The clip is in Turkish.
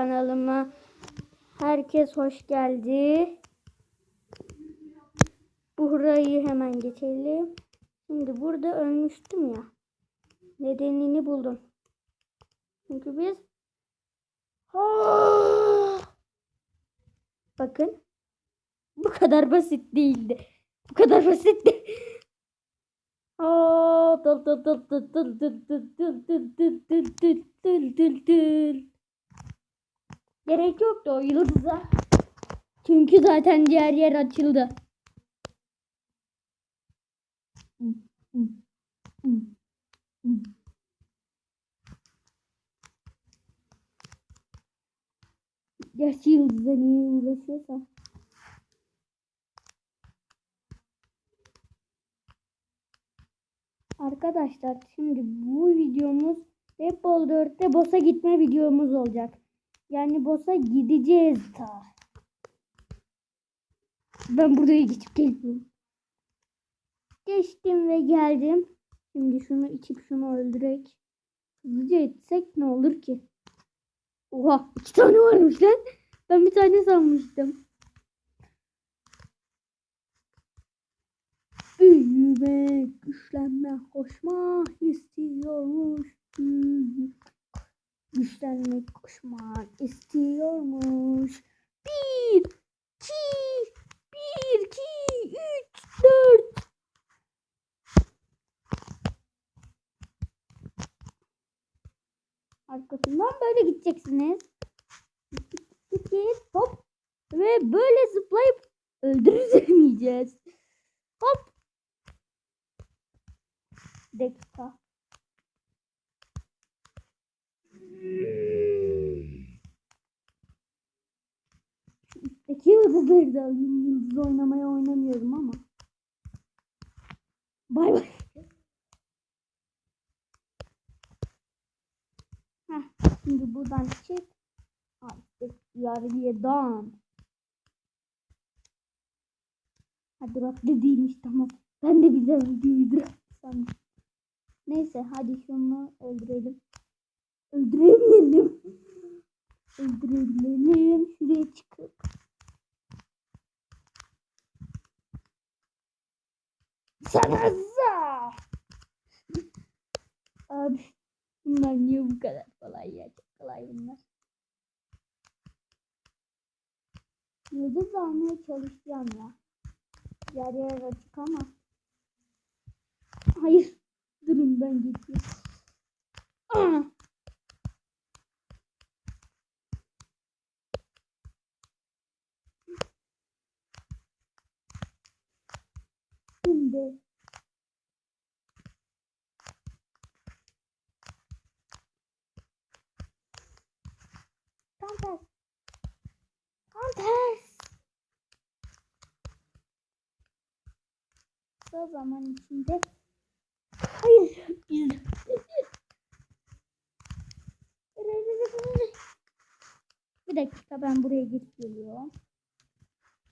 kanalıma herkes hoş geldi. Burayı hemen geçelim. Şimdi burada ölmüştüm ya. Nedenini buldum. Çünkü biz Ah! Bakın. Bu kadar basit değildi. Bu kadar basitti. Aa, tıl tıl tıl tıl tıl tıl tıl tıl tıl tıl tıl tıl tıl tıl tıl. Gerek yoktu o yıldıza. Çünkü zaten diğer yer açıldı. Gerçi yıldızla niye uğraşıyorsam. Arkadaşlar şimdi bu videomuz Bull 4'te boss'a gitme videomuz olacak. Yani boss'a gideceğiz ta. Ben buraya geçip geliyorum. Geçtim ve geldim. Şimdi şunu içip şunu öldürek. Hızlıca etsek ne olur ki? Oha iki tane varmış lan. Ben bir tane sanmıştım. Büyümek, güçlenmek, koşmak istiyormuş. Güçlenmek, koşmak istiyormuş. Bir, iki, bir, iki, üç, dört. Arkasından böyle gideceksiniz. Git, git, hop. Ve böyle zıplayıp öldüremeyeceğiz. Hop. Dakika. Şu yıldızları da alayım. Yıldız oynamaya oynamıyorum ama. Bay bay. Heh, şimdi buradan çık. Artık yarıdan. Hadi bak değilmiş tamam. Ben de bize videoyu duraklasam. Neyse hadi şunu öldürelim. Öldüremeyelim. Öldürebilelim. Şuraya çıkıp. Sana za. Abi bunlar niye bu kadar kolay ya? Çok kolay bunlar. Yıldız almaya çalışacağım ya. Yer yer açık ama. Hayır. Durun ben geçeyim. Aa! Şimdi. Tam ters. Tam ters. O zaman içinde. Hayır. Biz. Bir dakika ben buraya gidip geliyorum.